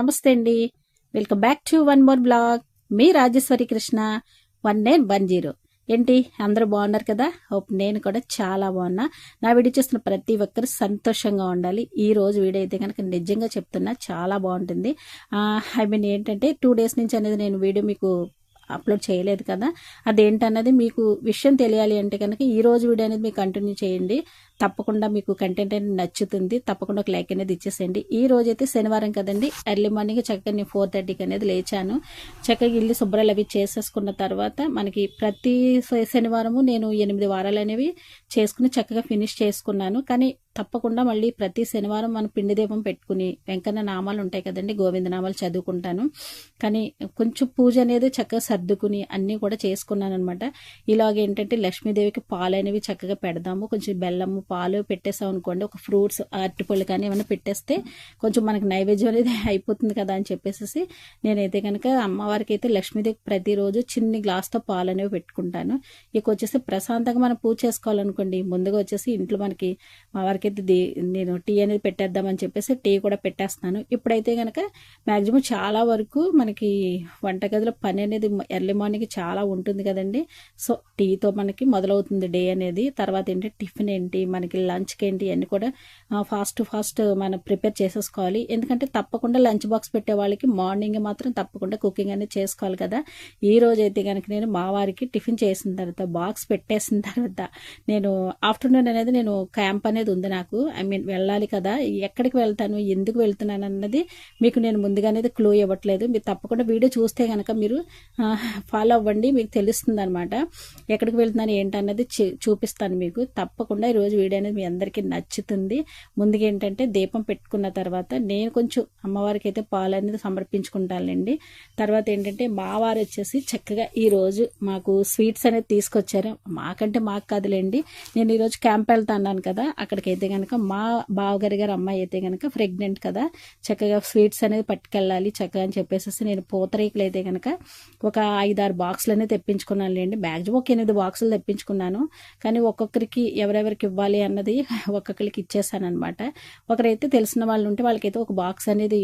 నమస్తే అండి. Welcome back to one more blog. Me Rajeshwari Krishna one nine one zero. ఏంటి అందరూ బాగున్నారు కదా? హోప్ నేను కూడా చాలా బాగున్నా. నా వీడియో చూస్తున్న ప్రతి ఒక్కరు సంతోషంగా ఉండాలి. ఈ రోజు వీడియో అయితే కనుక నిజంగా చెప్తున్నా చాలా బాగుంటుంది. ఐ మీన్ ఏంటంటే టూ డేస్ నుంచి అనేది నేను వీడియో మీకు అప్లోడ్ చేయలేదు కదా. అదేంటన్నది మీకు విషయం తెలియాలి అంటే కనుక ఈ రోజు వీడియో అనేది మీకు కంటిన్యూ చేయండి. తప్పకుండా మీకు కంటెంట్ అనేది నచ్చుతుంది. తప్పకుండా ఒక లైక్ అనేది ఇచ్చేసేయండి. ఈ రోజు అయితే శనివారం కదండి. ఎర్లీ మార్నింగ్ చక్కగా నేను ఫోర్ థర్టీకి అనేది లేచాను. చక్కగా ఇల్లు శుభ్రాలు అవి చేసేసుకున్న తర్వాత మనకి ప్రతి శనివారము నేను ఎనిమిది వారాలు అనేవి చేసుకుని చక్కగా ఫినిష్ చేసుకున్నాను. కానీ తప్పకుండా మళ్ళీ ప్రతి శనివారం మనం పిండి దీపం పెట్టుకుని వెంకన్న నామాలు ఉంటాయి కదండి గోవింద నామాలు చదువుకుంటాను. కానీ కొంచెం పూజ అనేది చక్కగా సర్దుకుని అన్నీ కూడా చేసుకున్నాను అనమాట ఇలాగ ఏంటంటే లక్ష్మీదేవికి పాలు అనేవి చక్కగా పెడదాము. కొంచెం బెల్లము పాలు పెట్టేసాం అనుకోండి ఒక ఫ్రూట్స్ అరటిపళ్ళు కానీ ఏమైనా పెట్టేస్తే కొంచెం మనకి నైవేద్యం అనేది అయిపోతుంది కదా అని చెప్పేసి నేనైతే కనుక అమ్మవారికి అయితే లక్ష్మీదేవి ప్రతిరోజు చిన్ని గ్లాస్తో పాలు అనేవి పెట్టుకుంటాను. ఇక వచ్చేసి ప్రశాంతంగా మనం పూజ చేసుకోవాలనుకోండి ముందుగా వచ్చేసి ఇంట్లో మనకి మా వారికి అయితే నేను టీ అనేది పెట్టేద్దామని చెప్పేసి టీ కూడా పెట్టేస్తాను ఇప్పుడైతే కనుక మ్యాక్సిమం చాలా వరకు మనకి వంటగదిలో పని అనేది ఎర్లీ మార్నింగ్ చాలా ఉంటుంది కదండి. సో టీతో మనకి మొదలవుతుంది డే అనేది. తర్వాత ఏంటి టిఫిన్ ఏంటి మనకి లంచ్కి ఏంటి అన్నీ కూడా ఫాస్ట్ ఫాస్ట్ మనం ప్రిపేర్ చేసేసుకోవాలి. ఎందుకంటే తప్పకుండా లంచ్ బాక్స్ పెట్టే వాళ్ళకి మార్నింగ్ మాత్రం తప్పకుండా కుకింగ్ అనేది చేసుకోవాలి కదా. ఈ రోజు అయితే కనుక నేను మా వారికి టిఫిన్ చేసిన తర్వాత బాక్స్ పెట్టేసిన తర్వాత నేను ఆఫ్టర్నూన్ అనేది నేను క్యాంప్ అనేది ఉంది నాకు ఐ మీన్ వెళ్ళాలి కదా ఎక్కడికి వెళ్తాను ఎందుకు వెళ్తున్నాను అన్నది మీకు నేను ముందుగానే క్లూ ఇవ్వట్లేదు. మీరు తప్పకుండా వీడియో చూస్తే కనుక మీరు ఫాలో అవ్వండి మీకు తెలుస్తుంది అనమాట ఎక్కడికి వెళ్తున్నాను ఏంటన్నది చూపిస్తాను మీకు. తప్పకుండా ఈరోజు వీడియో అనేది మీ అందరికీ నచ్చుతుంది. ముందుగా ఏంటంటే దీపం పెట్టుకున్న తర్వాత నేను కొంచెం అమ్మవారికి అయితే పాలు అనేది సమర్పించుకుంటానండి తర్వాత ఏంటంటే మా వారు వచ్చేసి చక్కగా ఈరోజు మాకు స్వీట్స్ అనేది తీసుకొచ్చారు. మాకంటే మాకు కాదులేండి. నేను ఈరోజు క్యాంప్ వెళ్తా అన్నాను కదా అక్కడికైతే అయితే కనుక మా బావగారి గారు అమ్మాయి అయితే కనుక ప్రెగ్నెంట్ కదా చక్కగా స్వీట్స్ అనేది పట్టుకెళ్ళాలి చక్కగా అని చెప్పేసి నేను పూతరేకులు అయితే కనుక ఒక ఐదారు బాక్సులు అనేది తెప్పించుకున్నాను లేండి మ్యాక్సిమం ఒక ఎనిమిది బాక్సులు తెప్పించుకున్నాను. కానీ ఒక్కొక్కరికి ఎవరెవరికి ఇవ్వాలి అన్నది ఒక్కొక్కరికి ఇచ్చేసాను అనమాట ఒకరైతే తెలిసిన వాళ్ళు ఉంటే వాళ్ళకైతే ఒక బాక్స్ అనేది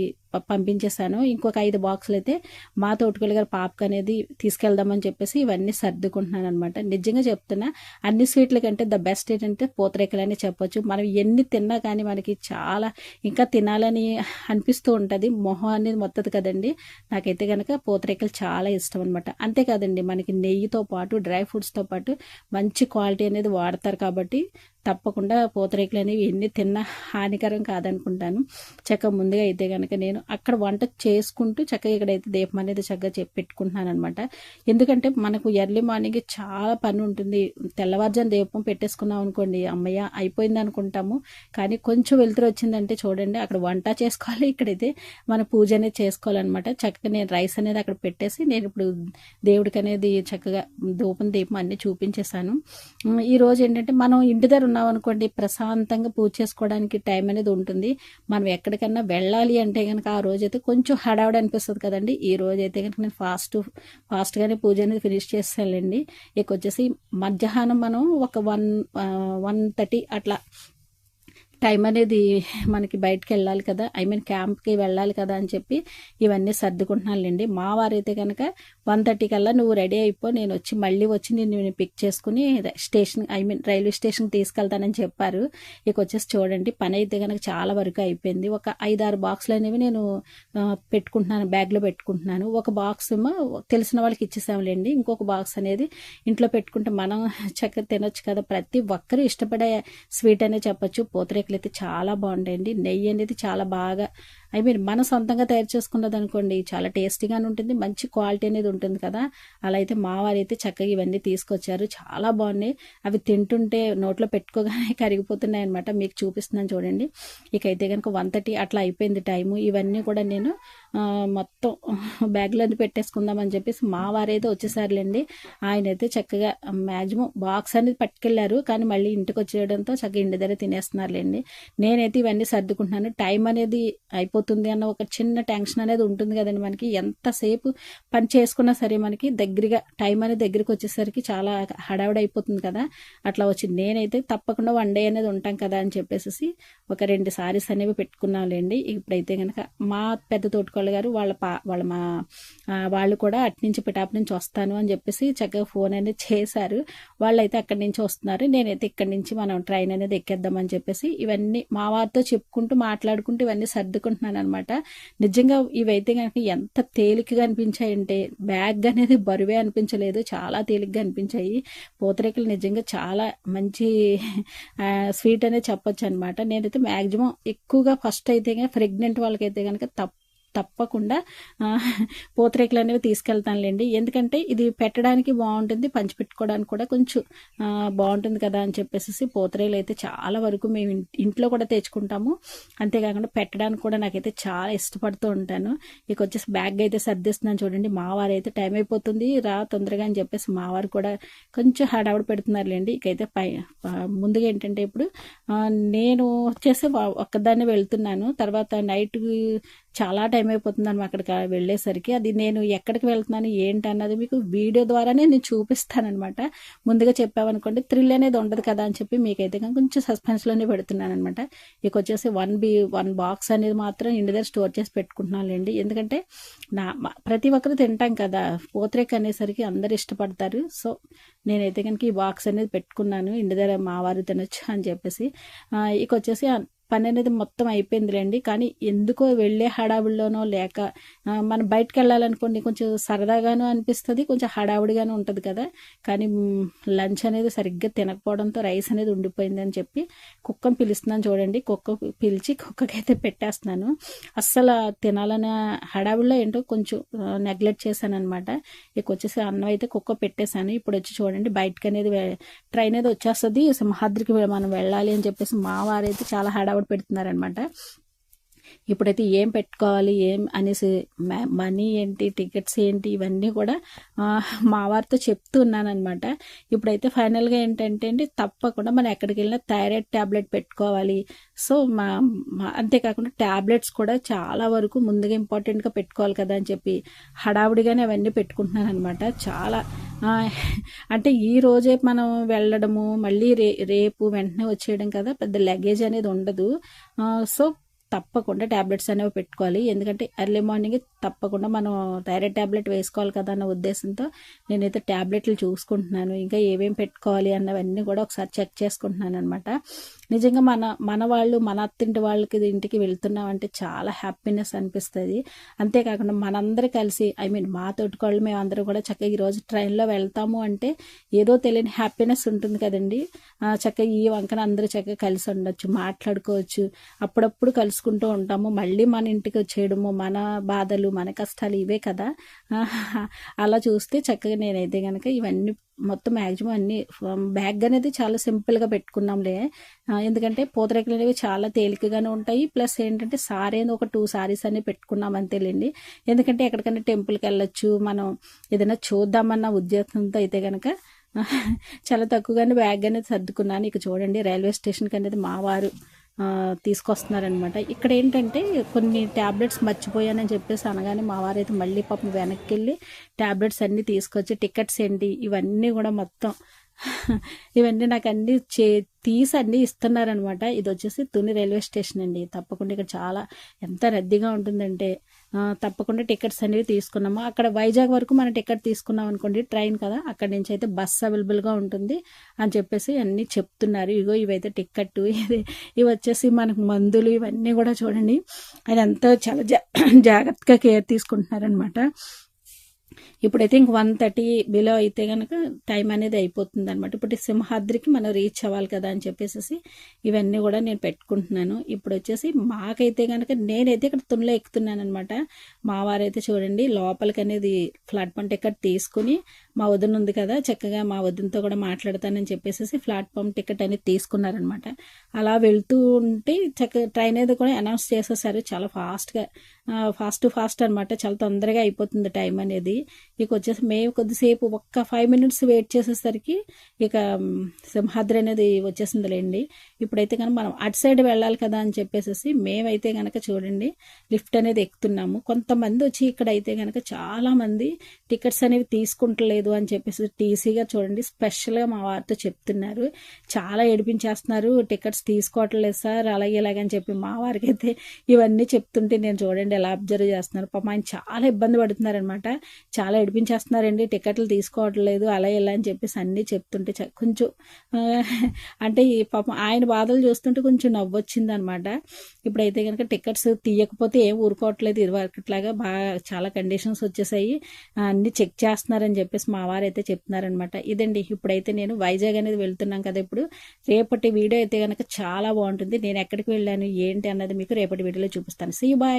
పంపించేశాను. ఇంకొక ఐదు బాక్సులు అయితే మా తోటకూల గారు పాపకు అనేది తీసుకెళ్దామని చెప్పేసి ఇవన్నీ సర్దుకుంటున్నాను అనమాట నిజంగా చెప్తున్నా అన్ని స్వీట్ల కంటే ద బెస్ట్ ఏంటంటే పూతరేకలు చెప్పొచ్చు. మనం ఎన్ని తిన్నా కానీ మనకి చాలా ఇంకా తినాలని అనిపిస్తూ ఉంటుంది. మొహం అనేది మొత్తది కదండి. నాకైతే కనుక పూతరేకలు చాలా ఇష్టం అనమాట అంతేకాదండి మనకి నెయ్యితో పాటు డ్రై ఫ్రూట్స్తో పాటు మంచి క్వాలిటీ అనేది వాడతారు కాబట్టి తప్పకుండా పూతరేకులు అనేవి ఎన్ని తిన్నా హానికరం కాదనుకుంటాను. చక్కగా ముందుగా అయితే కనుక నేను అక్కడ వంట చేసుకుంటూ చక్కగా ఇక్కడైతే దీపం అనేది చక్కగా చెప్పి పెట్టుకుంటున్నాను అనమాట ఎందుకంటే మనకు ఎర్లీ మార్నింగ్ చాలా పని ఉంటుంది. తెల్లవారుజాను దీపం పెట్టేసుకున్నాం అనుకోండి అమ్మయ్య అయిపోయింది అనుకుంటాము. కానీ కొంచెం వెళ్తురు వచ్చిందంటే చూడండి అక్కడ వంట చేసుకోవాలి ఇక్కడైతే మన పూజ అనేది చేసుకోవాలన్నమాట. చక్కగా నేను రైస్ అనేది అక్కడ పెట్టేసి నేను ఇప్పుడు దేవుడికి అనేది చక్కగా దూపం దీపం అన్నీ చూపించేశాను. ఈరోజు ఏంటంటే మనం ఇంటి దగ్గర ఉన్నాం అనుకోండి ప్రశాంతంగా పూజ చేసుకోవడానికి టైం అనేది ఉంటుంది. మనం ఎక్కడికన్నా వెళ్ళాలి అంటే కనుక ఆ రోజైతే కొంచెం హడావిడి అనిపిస్తుంది కదండి. ఈ రోజు అయితే కనుక నేను ఫాస్ట్ ఫాస్ట్గానే పూజ అనేది ఫినిష్ చేసేయాలండి. ఇక వచ్చేసి మధ్యాహ్నం మనం ఒక వన్ వన్ థర్టీ అట్లా టైం అనేది మనకి బయటకు వెళ్ళాలి కదా. ఐ మీన్ క్యాంప్కి వెళ్ళాలి కదా అని చెప్పి ఇవన్నీ సర్దుకుంటున్నానులేండి. మా వారైతే కనుక వన్ థర్టీ కల్లా నువ్వు రెడీ అయిపో నేను వచ్చి మళ్ళీ వచ్చి నేను పిక్ చేసుకుని స్టేషన్ ఐ మీన్ రైల్వే స్టేషన్కి తీసుకెళ్తానని చెప్పారు. ఇక వచ్చేసి చూడండి పని అయితే కనుక చాలా వరకు అయిపోయింది. ఒక ఐదారు బాక్సులు అనేవి నేను పెట్టుకుంటున్నాను బ్యాగ్లో పెట్టుకుంటున్నాను. ఒక బాక్స్ ఏమో తెలిసిన వాళ్ళకి ఇచ్చేసాములేండి ఇంకొక బాక్స్ అనేది ఇంట్లో పెట్టుకుంటే మనం చక్కగా తినొచ్చు కదా. ప్రతి ఒక్కరు ఇష్టపడే స్వీట్ అనే చెప్పొచ్చు పూతరేకులు అయితే చాలా బాగుంటాయండి. నెయ్యి అనేది చాలా బాగా అవి మీరు మన సొంతంగా తయారు చేసుకున్నది అనుకోండి చాలా టేస్టీగానే ఉంటుంది మంచి క్వాలిటీ అనేది ఉంటుంది కదా. అలా అయితే మావారు అయితే చక్కగా ఇవన్నీ తీసుకొచ్చారు. చాలా బాగున్నాయి. అవి తింటుంటే నోట్లో పెట్టుకోగానే కరిగిపోతున్నాయి అనమాట మీకు చూపిస్తున్నాను చూడండి. ఇక అయితే కనుక వన్ థర్టీ అట్లా అయిపోయింది టైము. ఇవన్నీ కూడా నేను మొత్తం బ్యాగ్లో పెట్టేసుకుందామని చెప్పేసి మా వారైతే వచ్చేసారులేండి. ఆయన అయితే చక్కగా మ్యాక్సిమం బాక్స్ అనేది పట్టుకెళ్ళారు కానీ మళ్ళీ ఇంటికి వచ్చేయడంతో చక్కగా ఇంటి దగ్గర తినేస్తున్నారులేండి. నేనైతే ఇవన్నీ సర్దుకుంటున్నాను. టైం అనేది అయిపో అయిపోతుంది అన్న ఒక చిన్న టెన్షన్ అనేది ఉంటుంది కదండి మనకి. ఎంతసేపు పని చేసుకున్నా సరే మనకి దగ్గరగా టైం అనేది దగ్గరికి వచ్చేసరికి చాలా హడావిడి అయిపోతుంది కదా. అట్లా వచ్చింది. నేనైతే తప్పకుండా వన్ డే అనేది ఉంటాం కదా అని చెప్పేసి ఒక రెండు సారీస్ అనేవి పెట్టుకున్నాంలేండి ఇప్పుడైతే కనుక మా పెద్ద తోటికోళ్ళ గారు వాళ్ళ పా వాళ్ళ మా వాళ్ళు కూడా అటు నుంచి పిటాప్ నుంచి వస్తాను అని చెప్పేసి చక్కగా ఫోన్ అనేది చేశారు. వాళ్ళైతే అక్కడి నుంచి వస్తున్నారు. నేనైతే ఇక్కడి నుంచి మనం ట్రైన్ అనేది ఎక్కేద్దామని చెప్పేసి ఇవన్నీ మా వారితో చెప్పుకుంటూ మాట్లాడుకుంటూ ఇవన్నీ సర్దుకుంటున్నాను. అనమాట నిజంగా ఇవైతే కనుక ఎంత తేలికగా అనిపించాయంటే బ్యాగ్ అనేది బరువే అనిపించలేదు చాలా తేలికగా అనిపించాయి. పూతరేకులు నిజంగా చాలా మంచి స్వీట్ అనేది చెప్పొచ్చు అనమాట నేనైతే మ్యాక్సిమం ఎక్కువగా ఫస్ట్ అయితే ప్రెగ్నెంట్ వాళ్ళకైతే కనుక తప్ప తప్పకుండా పూతరేకులు అనేవి తీసుకెళ్తానులేండి. ఎందుకంటే ఇది పెట్టడానికి బాగుంటుంది పంచిపెట్టుకోవడానికి కూడా కొంచెం బాగుంటుంది కదా అని చెప్పేసి పూతరేలు అయితే చాలా వరకు మేము ఇంట్లో కూడా తెచ్చుకుంటాము. అంతేకాకుండా పెట్టడానికి కూడా నాకైతే చాలా ఇష్టపడుతూ ఉంటాను. ఇక వచ్చేసి బ్యాగ్ అయితే సర్దిస్తున్నాను చూడండి. మా వారు అయితే టైం అయిపోతుంది రా తొందరగా అని చెప్పేసి మావారు కూడా కొంచెం హడావుడి పెడుతున్నారులేండి. ఇకైతే పై ముందుగా ఏంటంటే ఇప్పుడు నేను వచ్చేసి ఒక్కదాన్ని వెళ్తున్నాను. తర్వాత నైట్ చాలా టైం టైం అయిపోతుందని అక్కడికి వెళ్ళేసరికి. అది నేను ఎక్కడికి వెళ్తున్నాను ఏంటి అన్నది మీకు వీడియో ద్వారానే నేను చూపిస్తానమాట ముందుగా చెప్పామనుకోండి థ్రిల్ అనేది ఉండదు కదా అని చెప్పి మీకైతే కానీ కొంచెం సస్పెన్స్లోనే పెడుతున్నాను అనమాట ఇక వచ్చేసి వన్ బి వన్ బాక్స్ అనేది మాత్రం ఇంటి దగ్గర స్టోర్ చేసి పెట్టుకుంటున్నానులేండి. ఎందుకంటే నా ప్రతి ఒక్కరు తింటాం కదా పోత్రేక్ అనేసరికి అందరు ఇష్టపడతారు. సో నేనైతే కనుక ఈ బాక్స్ అనేది పెట్టుకున్నాను ఇంటి దగ్గర మా వారు తినొచ్చు అని చెప్పేసి. ఇక వచ్చేసి పని అనేది మొత్తం అయిపోయిందిలేండి. కానీ ఎందుకో వెళ్ళే హడావుడిలోనో లేక మనం బయటకు వెళ్ళాలనుకోండి కొంచెం సరదాగాను అనిపిస్తుంది కొంచెం హడావుడిగాను ఉంటుంది కదా. కానీ లంచ్ అనేది సరిగ్గా తినకపోవడంతో రైస్ అనేది ఉండిపోయింది అని చెప్పి కుక్కను పిలుస్తున్నాను చూడండి. కుక్క పిలిచి కుక్కకైతే పెట్టేస్తున్నాను. అస్సలు తినాలనే హడావుడిలో ఏంటో కొంచెం నెగ్లెక్ట్ చేశాను అనమాట ఇక వచ్చేసి అన్నం అయితే కుక్క పెట్టేశాను. ఇప్పుడు వచ్చి చూడండి బయటకు అనేది ట్రైన్ అనేది వచ్చేస్తుంది. సింహాద్రికి మనం వెళ్ళాలి అని చెప్పేసి మా వారైతే చాలా హడావుడి ఆవిడ పెడుతున్నారనమాట ఇప్పుడైతే ఏం పెట్టుకోవాలి ఏం అనేసి మనీ ఏంటి టికెట్స్ ఏంటి ఇవన్నీ కూడా మా వారితో చెప్తున్నానమాట ఇప్పుడైతే ఫైనల్గా ఏంటంటే అండి తప్పకుండా మనం ఎక్కడికి వెళ్ళినా థైరాయిడ్ ట్యాబ్లెట్ పెట్టుకోవాలి. సో మా అంతేకాకుండా ట్యాబ్లెట్స్ కూడా చాలా వరకు ముందుగా ఇంపార్టెంట్గా పెట్టుకోవాలి కదా అని చెప్పి హడావుడిగానే అవన్నీ పెట్టుకుంటున్నాను అనమాట చాలా అంటే ఈ రోజే మనం వెళ్ళడము మళ్ళీ రే రేపు వెంటనే వచ్చేయడం కదా పెద్ద లగేజ్ అనేది ఉండదు. సో తప్పకుండా ట్యాబ్లెట్స్ అనేవి పెట్టుకోవాలి. ఎందుకంటే ఎర్లీ మార్నింగ్ తప్పకుండా మనం థైరాయిడ్ ట్యాబ్లెట్ వేసుకోవాలి కదా అన్న ఉద్దేశంతో నేనైతే ట్యాబ్లెట్లు చూసుకుంటున్నాను. ఇంకా ఏమేం పెట్టుకోవాలి అన్నవన్నీ కూడా ఒకసారి చెక్ చేసుకుంటున్నాను అనమాట నిజంగా మన మన వాళ్ళు మన అత్తింటి వాళ్ళకి ఇంటికి వెళ్తున్నామంటే చాలా హ్యాపీనెస్ అనిపిస్తుంది. అంతేకాకుండా మనందరూ కలిసి ఐ మీన్ మా తోటికోళ్ళు మేము అందరూ కూడా చక్కగా ఈరోజు ట్రైన్లో వెళ్తాము అంటే ఏదో తెలియని హ్యాపీనెస్ ఉంటుంది కదండి. చక్కగా ఈ వంకన అందరూ చక్కగా కలిసి ఉండొచ్చు మాట్లాడుకోవచ్చు. అప్పుడప్పుడు కలిసి చూసుకుంటూ ఉంటాము. మళ్ళీ మన ఇంటికి వచ్చేయడము మన బాధలు మన కష్టాలు ఇవే కదా. అలా చూస్తే చక్కగా నేనైతే కనుక ఇవన్నీ మొత్తం మ్యాక్సిమం అన్ని బ్యాగ్ అనేది చాలా సింపుల్గా పెట్టుకున్నాంలే. ఎందుకంటే పూతరేకులు అనేవి చాలా తేలికగానే ఉంటాయి. ప్లస్ ఏంటంటే సారీ ఒక టూ సారీస్ అన్ని పెట్టుకున్నాం అంతేలేండి. ఎందుకంటే ఎక్కడికైనా టెంపుల్కి వెళ్ళొచ్చు. మనం ఏదైనా చూద్దామన్న ఉద్దేశంతో అయితే కనుక చాలా తక్కువగానే బ్యాగ్ అనేది సర్దుకున్నాను. ఇక చూడండి రైల్వే స్టేషన్కి అనేది మా వారు తీసుకొస్తున్నారనమాట ఇక్కడ ఏంటంటే కొన్ని ట్యాబ్లెట్స్ మర్చిపోయానని చెప్పేసి అనగానే మా వారైతే మళ్ళీ పాపం వెనక్కి వెళ్ళి ట్యాబ్లెట్స్ అన్నీ తీసుకొచ్చి టికెట్స్ ఏంటి ఇవన్నీ కూడా మొత్తం ఇవన్నీ నాకు అన్ని చే తీసి అన్నీ ఇస్తున్నారనమాట ఇది వచ్చేసి తుని రైల్వే స్టేషన్ అండి. తప్పకుండా ఇక్కడ చాలా ఎంత రద్దీగా ఉంటుందంటే తప్పకుండా టికెట్స్ అనేవి తీసుకున్నాము. అక్కడ వైజాగ్ వరకు మనం టికెట్ తీసుకున్నాం అనుకోండి ట్రైన్ కదా అక్కడ నుంచి అయితే బస్ అవైలబుల్గా ఉంటుంది అని చెప్పేసి అన్నీ చెప్తున్నారు. ఇగో ఇవైతే టికెట్ ఇది ఇవి వచ్చేసి మనకు మందులు ఇవన్నీ కూడా చూడండి. అదంతా చాలా జాగ్రత్తగా కేర్ తీసుకుంటున్నారనమాట ఇప్పుడైతే ఇంక వన్ థర్టీ బిలో అయితే కనుక టైం అనేది అయిపోతుంది అనమాట ఇప్పుడు సింహాద్రికి మనం రీచ్ అవ్వాలి కదా అని చెప్పేసి ఇవన్నీ కూడా నేను పెట్టుకుంటున్నాను. ఇప్పుడు వచ్చేసి మాకైతే కనుక నేనైతే ఇక్కడ తునిలో ఎక్కుతున్నాను అనమాట మా వారైతే చూడండి లోపలికి అనేది ప్లాట్ఫామ్ టికెట్ తీసుకుని మా వదిన ఉంది కదా చక్కగా మా వదినతో కూడా మాట్లాడతానని చెప్పేసి ప్లాట్ఫామ్ టికెట్ అనేది తీసుకున్నారనమాట అలా వెళ్తూ ఉంటే చక్కగా ట్రైన్ అనేది కూడా అనౌన్స్ చేసేసారు. చాలా ఫాస్ట్గా ఫాస్ట్ ఫాస్ట్ అనమాట చాలా తొందరగా అయిపోతుంది టైం అనేది. ఇక వచ్చేసి మేము కొద్దిసేపు ఒక్క ఫైవ్ మినిట్స్ వెయిట్ చేసేసరికి ఇక సింహాద్రి అనేది వచ్చేసిందిలేండి. ఇప్పుడైతే కనుక మనం అటు సైడ్ వెళ్ళాలి కదా అని చెప్పేసి మేమైతే కనుక చూడండి లిఫ్ట్ అనేది ఎక్కుతున్నాము. కొంతమంది వచ్చి ఇక్కడ అయితే కనుక చాలామంది టికెట్స్ అనేవి తీసుకుంటలేదు అని చెప్పేసి టీసీగా చూడండి స్పెషల్గా మా వారితో చెప్తున్నారు. చాలా ఏడిపించేస్తున్నారు టికెట్స్ తీసుకోవట్లేదు సార్ అలాగే ఇలాగని చెప్పి మా వారికి అయితే ఇవన్నీ చెప్తుంటే నేను చూడండి ఎలా అబ్జర్వ్ చేస్తున్నారు. పాపం ఆయన చాలా ఇబ్బంది పడుతున్నారనమాట చాలా ఏడిపించేస్తున్నారండి. టికెట్లు తీసుకోవట్లేదు అలా ఇలా అని చెప్పేసి అన్నీ చెప్తుంటే కొంచెం అంటే ఈ పాపం ఆయన బాధలు చూస్తుంటే కొంచెం నవ్వొచ్చింది అనమాట ఇప్పుడైతే కనుక టికెట్స్ తీయకపోతే ఏం ఊరుకోవట్లేదు. ఇదివరకట్లాగా బాగా చాలా కండిషన్స్ వచ్చేసాయి. అన్ని చెక్ చేస్తున్నారని చెప్పేసి మా వారు అయితే చెప్తున్నారనమాట. ఇదండి ఇప్పుడైతే నేను వైజాగ్ అనేది వెళ్తున్నాం కదా ఇప్పుడు. రేపటి వీడియో అయితే కనుక చాలా బాగుంటుంది. నేను ఎక్కడికి వెళ్ళాను ఏంటి అన్నది మీకు రేపటి వీడియోలో చూపిస్తాను. See bye